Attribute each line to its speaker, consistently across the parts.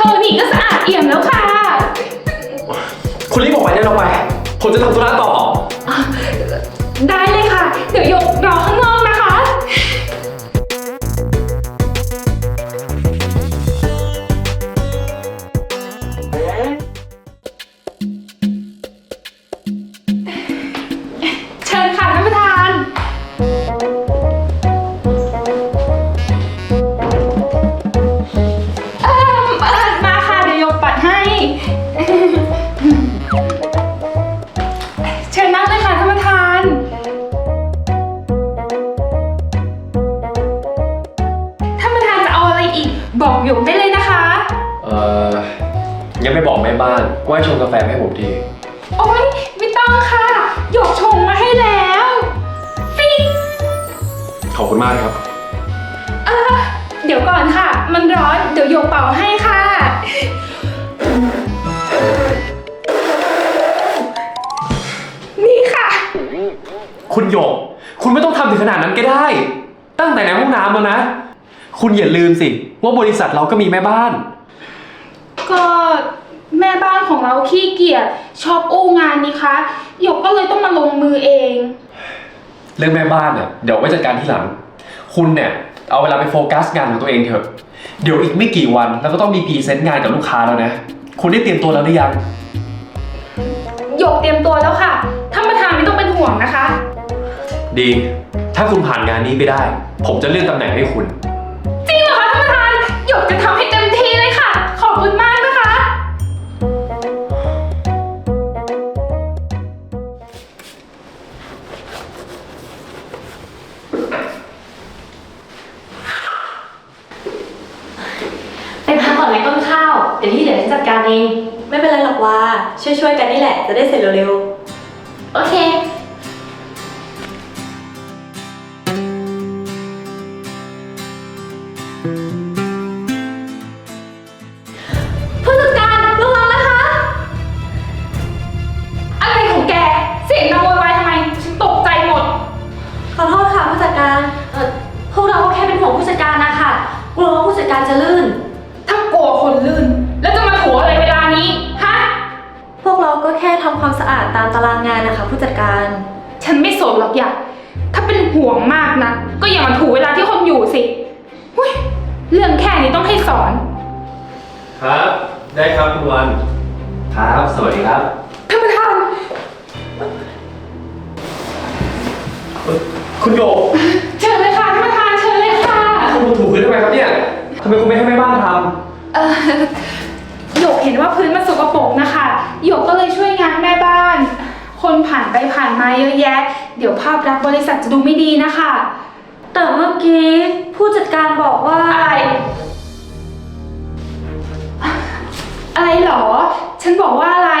Speaker 1: ธอนี่ก็สะอาดเอี่ยมแล้วค่ะ
Speaker 2: คุณรีบออกไปได้แล้วไป ผมจะทำธุระต่อ
Speaker 1: ได้เลยค่ะ เดี๋ยวหยก
Speaker 2: แม่บ้านว่าให้ชงกาแฟให้ผมที
Speaker 1: โอ๊ย ไม่ต้องค่ะ หยกชงมาให้แล้วปิ๊ง
Speaker 2: ขอบคุณมากครับ
Speaker 1: อะเดี๋ยวก่อนค่ะ มันร้อน เดี๋ยวหยกเป่าให้ค่ะ นี่ค่ะ
Speaker 2: คุณหยก คุณไม่ต้องทำถึงขนาดนั้นก็ได้ ตั้งแต่ในห้องน้ำแล้วนะ คุณอย่าลืมสิ ว่าบริษัทเราก็มีแม่บ้าน
Speaker 1: ก็ แม่บ้านของเราขี้เกียจชอบอู้งานนี่คะหยกก็เลยต้องมาลงมือเอง
Speaker 2: เรื่องแม่บ้านเนี่ยเดี๋ยวไว้จัดการที่หลัง คุณเนี่ยเอาเวลาไปโฟกัสงานของตัวเองเถอะ เดี๋ยวอีกไม่กี่วันแล้วก็ต้องมีพรีเซนต์งานกับลูกค้าแล้วนะ คุณได้เตรียมตัวแล้วหรือยัง
Speaker 1: หยกเตรียมตัวแล้วค่ะท่านประธานไม่ต้องเป็นห่วงนะคะ
Speaker 2: ดี ถ้าคุณผ่านงานนี้ไปได้ ผมจะเลื่อนตำแหน่งให้คุณ
Speaker 1: จริงเหรอคะท่านประธานหยกจะทำให้เต็ม
Speaker 3: ไม่เป็
Speaker 4: นไรหรอกว่าช่วยๆกันนี่แหละ จะได้เสร็จเร็วๆ โอ
Speaker 3: เคาด
Speaker 4: ตามตารางงานนะคะ ผู้จัดการ
Speaker 1: ฉันไม่สนหรอกอยากถ้าเป็นห่วงมากนะ ก็อย่ามาถูเวลาที่คนอยู่สิหุ้ยเรื่องแค่นี้ต้องให้สอน
Speaker 2: ครับ ได้ครับคุณวัน ครับ สวัสดีครับ
Speaker 1: ท่านประธาน
Speaker 2: คุณโยก
Speaker 1: เชิญเลยค่ะท่านประธานเชิญเลยค่ะ
Speaker 2: คุณมาถูพื้นทำไมครับเนี่ยทำไมคุณไม่ให้แม่บ้านท
Speaker 1: เอ่อหยกเห็นว่าพื้นมันสกปรกนะคะหยกก็เลยช่วยงานแม่บ้าน คนผ่านไปผ่านมาเยอะแยะ เดี๋ยวภาพลักษณ์บริษัทจะดูไม่ดีนะคะ
Speaker 4: แต่เมื่อกี้ผู้จัดการบอกว่า
Speaker 1: อะไร อะไรเหรอ ฉันบอกว่าอะไร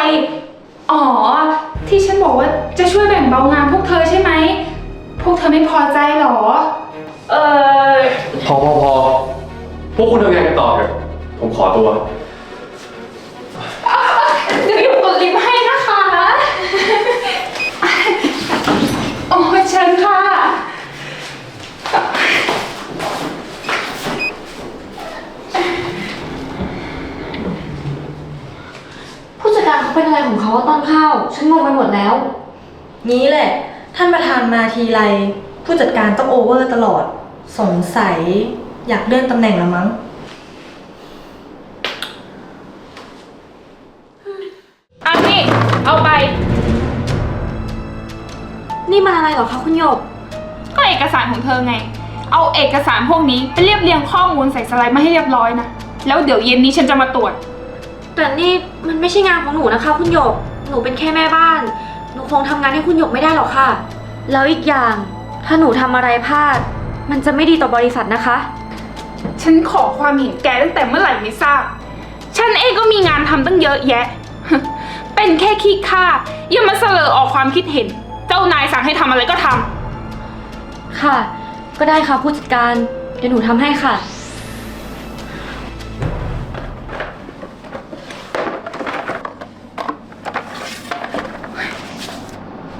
Speaker 1: อ๋อ ที่ฉันบอกว่าจะช่วยแบ่งเบางานพวกเธอใช่ไหม พวกเธอไม่พอใจเหรอ เออำ
Speaker 2: พอพอพอพวกคุณทำงานกันต่อเถอะผมขอตัว
Speaker 1: เดี๋ยวหยกกดลิฟต์ให้นะคะ โอ้เชิญค่ะ
Speaker 3: ผู้จัดการเขาเป็นอะไรของเขาต้นเข้า ฉันงงไปหมดแล้ว
Speaker 4: นี้แหละ ท่านประธานมาทีไร ผู้จัดการต้องโอเวอร์ตลอด สงสัย อยากเลื่อนตำแหน่งละมั้ง หรอคะคุณหยก
Speaker 1: ก็เอกสารของเธอไง เอาเอกสารพวกนี้ไปเรียบเรียงข้อมูลใส่สไลด์มาให้เรียบร้อยนะ แล้วเดี๋ยวเย็นนี้ฉันจะมาตรวจ
Speaker 5: แต่นี่มันไม่ใช่งานของหนูนะคะ คุณหยก หนูเป็นแค่แม่บ้าน หนูคงทำงานให้คุณหยกไม่ได้หรอกค่ะ แล้วอีกอย่าง ถ้าหนูทำอะไรพลาด มันจะไม่ดีต่อบริษัทนะคะ
Speaker 1: ฉันขอความเห็นแกตั้งแต่เมื่อไหร่ไม่ทราบ ฉันเองก็มีงานทำตั้งเยอะแยะ เป็นแค่ขี้ข้าอย่ามาเสลอออกความคิดเห็น เจ้านายสั่งให้ทำอะไรก็ทำ
Speaker 5: ค่ะ ก็ได้ค่ะผู้จัดการ เดี๋ยวหนูทำให้ค่ะ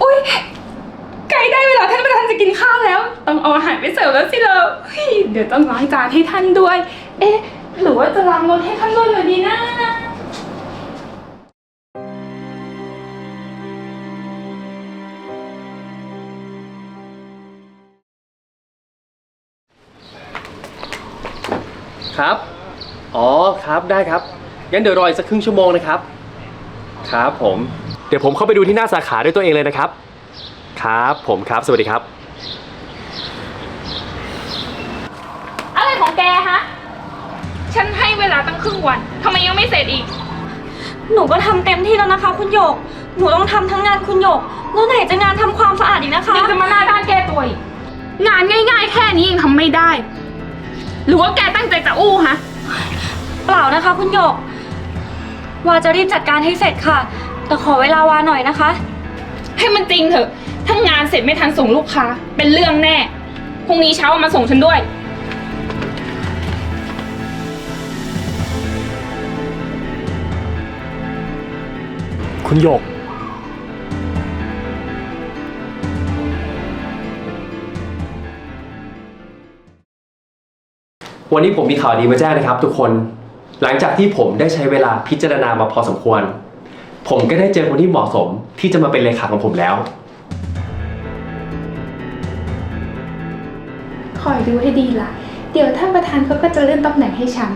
Speaker 1: อุ้ยไก่ได้เวลาท่านประธานจะกินข้าวแล้ว ต้องเอาอาหารไปเสิร์ฟแล้วสิเราเยเดี๋ยวต้องล้างจานให้ท่านด้วย เอ๊ะ หรือว่าจะล้างรถให้ท่านด้วยเลยดีนะ
Speaker 2: ครับ อ๋อครับได้ครับ งั้นเดี๋ยวรออีกสักครึ่งชั่วโมงนะครับ ครับผม เดี๋ยวผมเข้าไปดูที่หน้าสาขาด้วยตัวเองเลยนะครับ ครับผมครับ สวัสดีครับ
Speaker 1: อะไรของแกฮะ ฉันให้เวลาตั้งครึ่งวัน ทำไมยังไม่เสร็จอีก
Speaker 5: หนูก็ทำเต็มที่แล้วนะคะ คุณหยก หนูต้องทำทั้งงานคุณหยก แล้วไหนจะงานทำความสะอาดอีกนะคะ
Speaker 1: ยังจะมาหน้าด้านแก้ตัวอีกงานง่าย ๆ แค่นี้ยังทำไม่ได้ หรือว่าแกตั้งใจจะอู้ฮะ
Speaker 5: เปล่านะคะคุณหยก วาจะรีบจัดการให้เสร็จค่ะ แต่ขอเวลาวาหน่อยนะคะ
Speaker 1: ให้มันจริงเถอะ ถ้างานเสร็จไม่ทันส่งลูกค้า เป็นเรื่องแน่ พรุ่งนี้เช้าเอามาส่งฉันด้วย
Speaker 2: คุณหยก วันนี้ผมมีข่าวดีมาแจ้งนะครับ ทุกคน หลังจากที่ผมได้ใช้เวลาพิจารณามาพอสมควร ผมก็ได้เจอคนที่เหมาะสมที่จะมาเป็นเลขาของผมแล้ว
Speaker 1: คอยดูให้ดีล่ะ เดี๋ยวท่านประธานเขาก็จะเลื่อนตำแหน่งให้ฉัน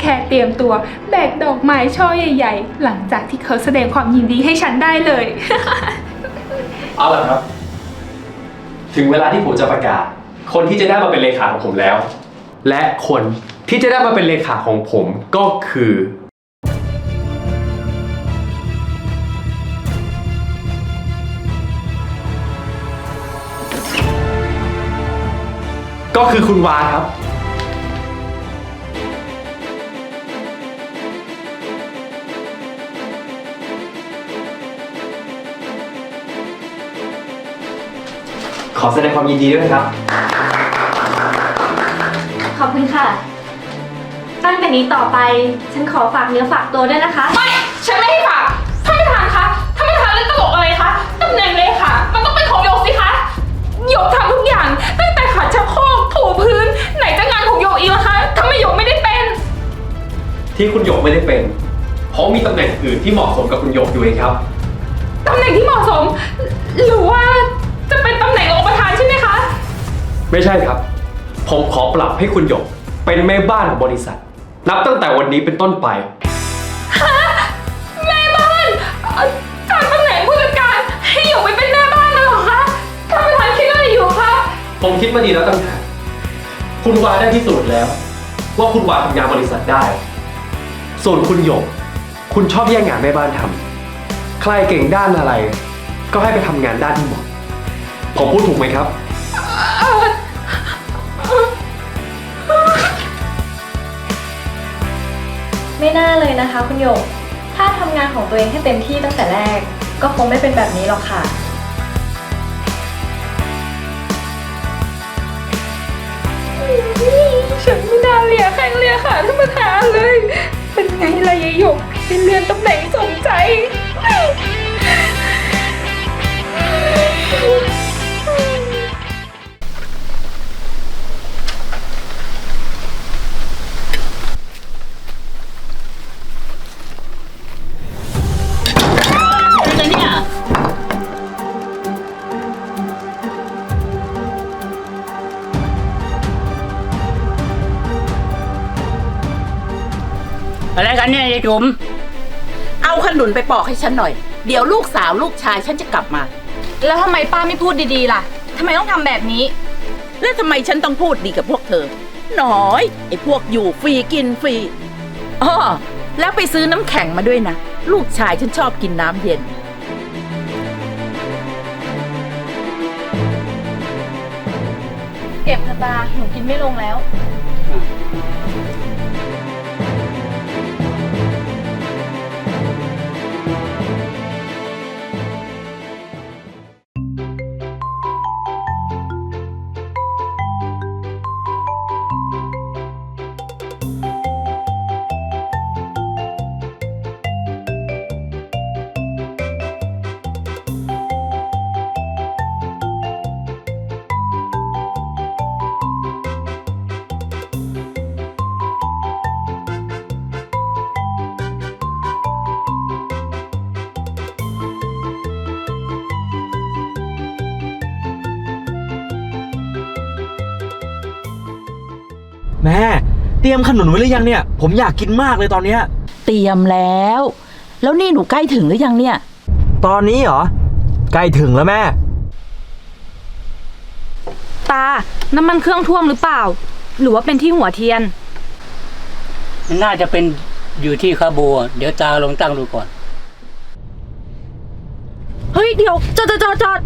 Speaker 1: แค่เตรียมตัวแบกดอกไม้ช่อใหญ่ ๆ หลังจากที่เขาแสดงความยินดีให้ฉันได้เลย
Speaker 2: เอาล่ะครับ ถึงเวลาที่ผมจะประกาศ คนที่จะได้มาเป็นเลขาของผมแล้ว และคนที่จะได้มาเป็นเลขาของผมก็คือ ก็คือคุณวาครับ ขอแสดงความยินดีด้วยนะครับ
Speaker 5: อบคุณค่ะ ตั้งแต่นี้ต่อไป ฉันขอฝากเนื้อฝากตัวด้วยนะคะ
Speaker 1: ไม่ฉันไม่ให้ฝากท่านประธานคะท่านประธานเล่นตลกอะไรคะตำแหน่งเลขามันต้องเป็นของหยกสิคะหยกทำทุกอย่าง ตั้งแต่ขัดชักโครกถูพื้น ไหนจะงานของหยกอีกล่ะคะทำไมหยกไม่ได้เป็น
Speaker 2: ที่คุณหยกไม่ได้เป็น เพราะมีตำแหน่งอื่นที่เหมาะสมกับคุณหยกอยู่เองครับ
Speaker 1: ตำแหน่งที่เหมาะสม หรือว่าจะเป็นตำแหน่งรองประธานใช่ไหมคะ
Speaker 2: ไม่ใช่ครับ ผมขอปรับให้คุณหยก เป็นแม่บ้านของบริษัท นับตั้งแต่วันนี้เป็นต้นไป
Speaker 1: แม่บ้านเอ่อจากตำแหน่งผู้จัดการให้หยกไปเป็นแม่บ้านนะเหรอคะท่านประธานคิดอะไรอยู่คะ
Speaker 2: ผมคิดมาดีแล้วตั้งแต่คุณวาได้พิสูจน์แล้ว ว่าคุณวาทำงานบริษัทได้ ส่วนคุณหยก คุณชอบแย่งงานแม่บ้านทำใครเก่งด้านอะไร ก็ให้ไปทำงานด้านที่เหมาะผมพูดถูกไหมครับ
Speaker 4: ไม่น่าเลยนะคะ คุณหยก ถ้าทำงานของตัวเองให้เต็มที่ตั้งแต่แรก ก็คงไม่เป็นแบบนี้หรอกค่ะ
Speaker 1: ฉันไม่น่าเลียแข้งเลียขาท่านประธานเลย เป็นไงล่ะยายหยกเป็นเรือนตำแหน่งสมใจ
Speaker 6: กันเนี่ยยายจุ๋ม
Speaker 7: เอาขนุนไปปอกให้ฉันหน่อย เดี๋ยวลูกสาวลูกชายฉันจะกลับมา
Speaker 3: แล้วทำไมป้าไม่พูดดีๆล่ะทำไมต้องทำแบบนี้
Speaker 7: แล้วทำไมฉันต้องพูดดีกับพวกเธอน้อยไอ้พวกอยู่ฟรีกินฟรีอ้อแล้วไปซื้อน้ำแข็งมาด้วยนะ ลูกชายฉันชอบกินน้ำเย็น
Speaker 3: เก็บเถอะตาหนูกินไม่ลงแล้ว
Speaker 8: แม่เตรียมขนุนไว้หรือยังเนี่ย ผมอยากกินมากเลยตอนเนี้ย
Speaker 7: เตรียมแล้ว แล้วนี่หนูใกล้ถึงหรือยังเนี่ย
Speaker 8: ตอนนี้เหรอ ใกล้ถึงแล้วแม่
Speaker 1: ตา น้ำมันเครื่องท่วมหรือเปล่า หรือว่าเป็นที่หัวเทียน
Speaker 6: มันน่าจะเป็นอยู่ที่คาบัวเดี๋ยวตาลองตั้งดูก่อน
Speaker 5: เฮ้ย เดี๋ยวจอดจอดจอดจอด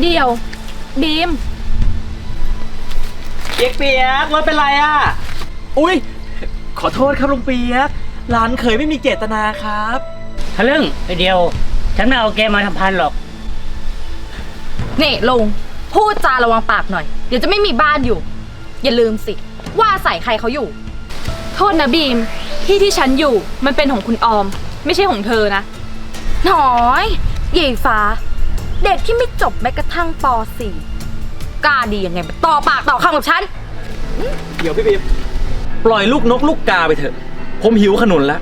Speaker 1: เดี๋ยว บีม
Speaker 8: เปียกเปียกรถเป็นไรอะ อุ้ย ขอโทษครับลุงเปียกร้านเคยไม่มีเจตนาครับ
Speaker 6: ทะลึ่งไอเดียว ฉันไม่เอาแกมาทำพันหรอก
Speaker 5: นี่ลุงพูดจาระวังปากหน่อย เดี๋ยวจะไม่มีบ้านอยู่ อย่าลืมสิ ว่าใส่ใครเขาอยู่
Speaker 1: โทษนะบีม ที่ที่ฉันอยู่มันเป็นของคุณออม ไม่ใช่ของเธอนะ
Speaker 5: หน่อยยายฟ้า เด็กที่ไม่จบแม้กระทั่งป .4 กล้าดียังไงมาต่อปากต่อคำกับฉัน
Speaker 8: เดี๋ยวพี่บีมปล่อยลูกนกลูกกาไปเถอะ ผมหิวขนุนแล้ว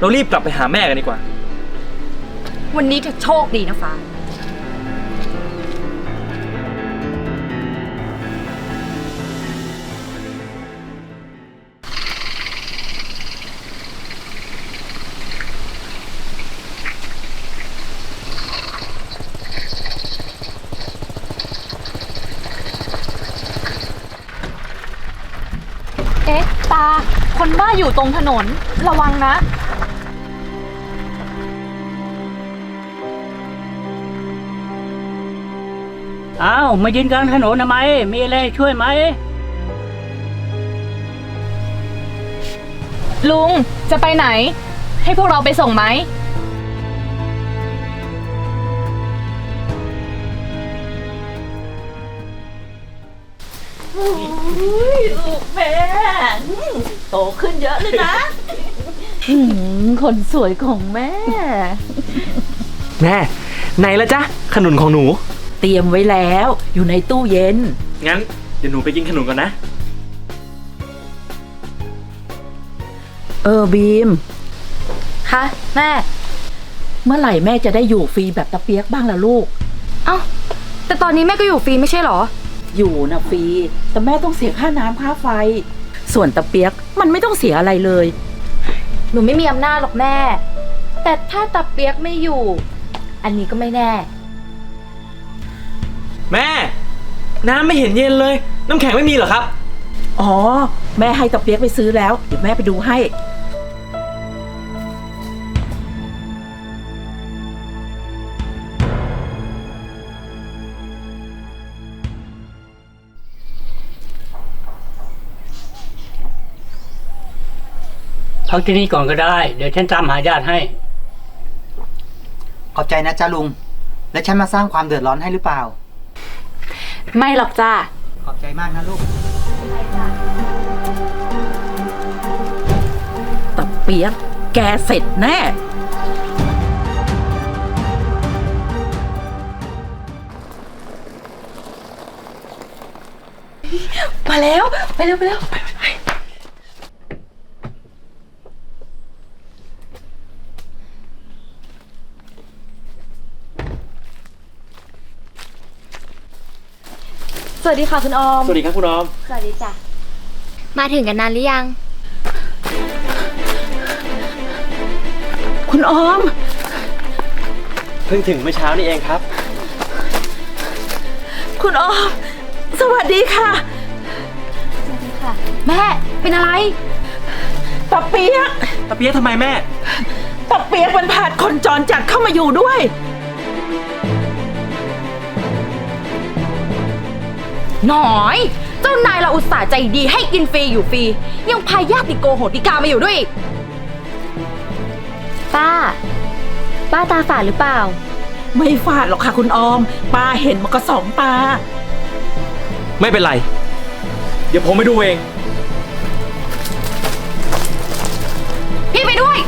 Speaker 8: เรารีบกลับไปหาแม่กันดีกว่า
Speaker 5: วันนี้เธอโชคดีนะฟ้า
Speaker 1: คนบ้าอยู่ตรงถนน ระวังนะ
Speaker 6: อ้าว มายืนกลางถนนทำไม มีอะไรช่วยไหม
Speaker 1: ลุงจะไปไหน ให้พวกเราไปส่งไหม
Speaker 7: ลูกแม่โตขึ้นเยอะเลยนะอืมคนสวยของแม่
Speaker 8: แม่ไหนละจ๊ะขนุนของหนู
Speaker 7: เตรียมไว้แล้ว อยู่ในตู้เย็น
Speaker 8: งั้นเดี๋ยวหนูไปกินขนุนก่อนนะ
Speaker 7: เออบีม
Speaker 5: คะแม่
Speaker 7: เมื่อไหร่แม่จะได้อยู่ฟรีแบบตะเปียกบ้างล่ะลูก
Speaker 5: เอ้า แต่ตอนนี้แม่ก็อยู่ฟรีไม่ใช่เหรอ
Speaker 7: อยู่นะฟรี แต่แม่ต้องเสียค่าน้ำค่าไฟ ส่วนตะเปียกมันไม่ต้องเสียอะไรเลย
Speaker 5: หนูไม่มีอำนาจหรอกแม่ แต่ถ้าตาเปียกไม่อยู่ อันนี้ก็ไม่แน่
Speaker 8: แม่ น้ำไม่เห็นเย็นเลย น้ำแข็งไม่มีเหรอครับ
Speaker 7: อ๋อ แม่ให้ตะเปียกไปซื้อแล้ว เดี๋ยวแม่ไปดูให้
Speaker 6: พักที่นี่ก่อนก็ได้ เดี๋ยวฉันตามหาญาติให้
Speaker 9: ขอบใจนะจ้าลุง และฉันมาสร้างความเดือดร้อนให้หรือเปล่า
Speaker 1: ไม่หรอกจ้า
Speaker 9: ขอบใจมากนะลูก
Speaker 7: ตะเปียกแกเสร็จแน่
Speaker 4: มาแล้ว ไปเร็วไปเร็ว
Speaker 5: วัสดีค่ะคุณออม
Speaker 8: สวัสดีครับคุณออม
Speaker 5: สวัสดีจ้ะ มาถึงกันนานหรือยัง
Speaker 7: คุณออม
Speaker 8: เพิ่งถึงเมื่อเช้านี่เองครับ
Speaker 7: คุณออม สวัสดีค่ะ
Speaker 5: แม่ เป็นอะไร
Speaker 7: ตะเปียก
Speaker 8: ตะเปียกทำไมแม่
Speaker 7: ตะเปียกมันพาคนจรจัดเข้ามาอยู่ด้วย
Speaker 5: น่อย เจ้านายเราอุตส่าห์ใจดีให้กินฟรีอยู่ฟรี ยังพาญาติโกโหติกามาอยู่ด้วยอีก
Speaker 3: ป้า ป้าตาฝาดหรือเปล่า
Speaker 7: ไม่ฟาดหรอกค่ะคุณออม ป้าเห็นมันก็สองตา
Speaker 8: ไม่เป็นไร เดี๋ยวผมไปดูเอง
Speaker 5: พี่ไปด้วย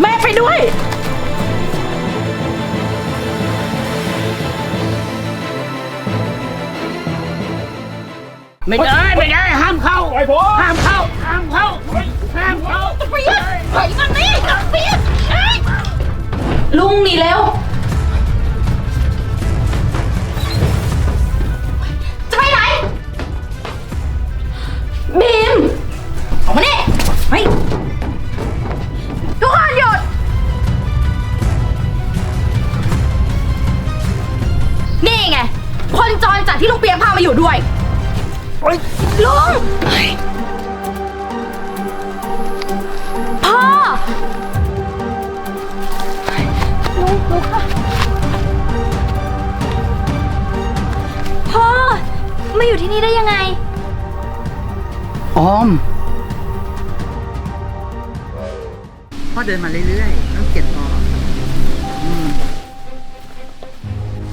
Speaker 7: แม่ไปด้วย
Speaker 6: ไม่ได้ไม่ได้ห้ามเข้าห้ามเข้าห้ามเข้าห้ามเข้า
Speaker 5: ลุงหนีเร็วจะไปไหนบีมออกมานี่ไปทุกคนหยุด นี่ไง คนจรจัดที่ลุงเปียกพามาอยู่ด้วย ลุงพ่อ
Speaker 10: พ่อมาอยู่ที่นี่ได้ยังไง
Speaker 9: ออม
Speaker 11: พ่อเดินมาเรื่อยๆต้องเก็บพอ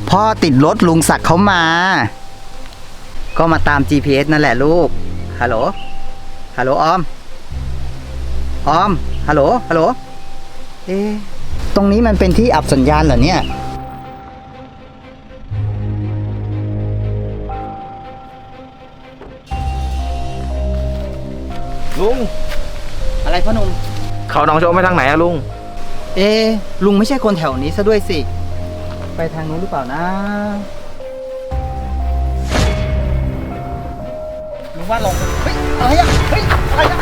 Speaker 9: พ่อติดรถลุงศักดิ์เขามา ก็มาตาม GPS นั่นแหละลูก ฮัลโหล ฮัลโหลออม ออม ฮัลโหล ฮัลโหล เอ๊ะตรงนี้มันเป็นที่อับสัญญาณเหรอเนี่ย
Speaker 8: ลุง
Speaker 9: อะไรพ่อหนุ่ม
Speaker 8: เขาน้องโจกไปทางไหนอะลุง
Speaker 9: เอ๊ะลุงไม่ใช่คนแถวนี้ซะด้วยสิ ไปทางนู้นหรือเปล่านะ ลุงว่าลองเฮ้ยอะไรอะเฮ้ยอะไรอะ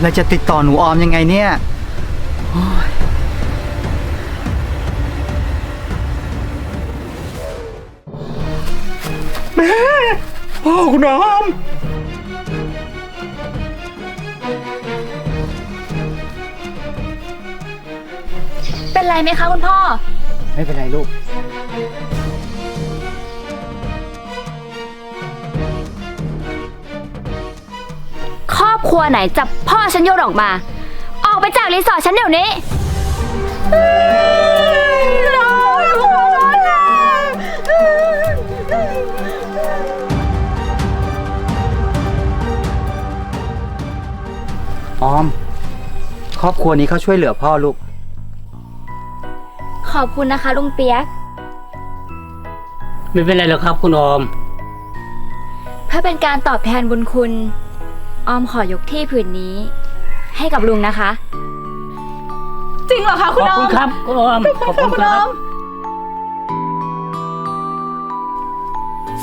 Speaker 9: เราจะติดต่อหนูออมยังไงเนี่ยแม่
Speaker 8: พ่อคุณน้อม
Speaker 10: เป็นไรไหมคะคุณพ่อ
Speaker 9: ไม่เป็นไรลูก
Speaker 10: ครอบครัวไหนจับพ่อฉันโยนออกมา ออกไปจากรีสอร์ทฉันเดี๋ยวนี้
Speaker 9: ออม ครอบครัวนี้เขาช่วยเหลือพ่อลูก
Speaker 10: ขอบคุณนะคะลุงเปียก
Speaker 6: ไม่เป็นไรหรอกครับคุณออม
Speaker 10: เพื่อเป็นการตอบแทนบุญคุณ ออมขอยกที่ผืนนี้ ให้กับลุงนะคะ
Speaker 5: จริงเหรอคะ
Speaker 6: ข
Speaker 5: คุณ
Speaker 6: อบ
Speaker 5: ออ
Speaker 6: คุ
Speaker 5: ม
Speaker 6: ณครับคุณออม ขอบคุณครับ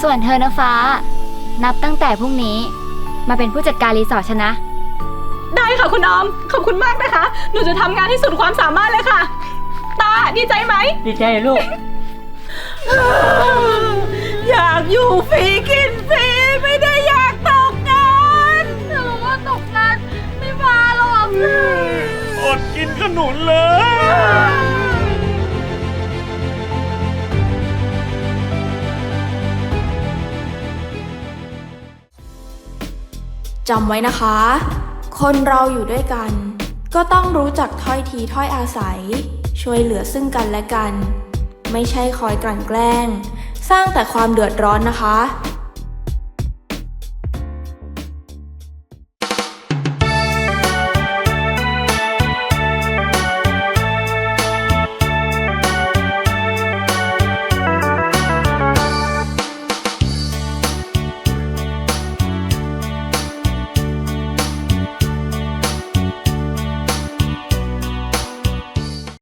Speaker 10: ส่วนเธอนะฟ้า นับตั้งแต่พรุ่งนี้ มาเป็นผู้จัดการรีสอร์ทฉันนะ
Speaker 5: ได้ค่ะคุณออม ขอบคุณมากนะคะ หนูจะทำงานที่สุดความสามารถเลยค่ะตา ดีใจไหม
Speaker 6: ดีใจลูก
Speaker 7: อยากอยู่ฟรีกินฟรีไม่ได้อยากตกงาน
Speaker 10: หนูว่าตกงานไม่มาหรอก
Speaker 8: อดกินขนุนเลย
Speaker 12: จำไว้นะคะ คนเราอยู่ด้วยกัน ก็ต้องรู้จักถ้อยทีถ้อยอาศัย ช่วยเหลือซึ่งกันและกัน ไม่ใช่คอยกลั่นแกล้ง สร้างแต่ความเดือดร้อนนะคะ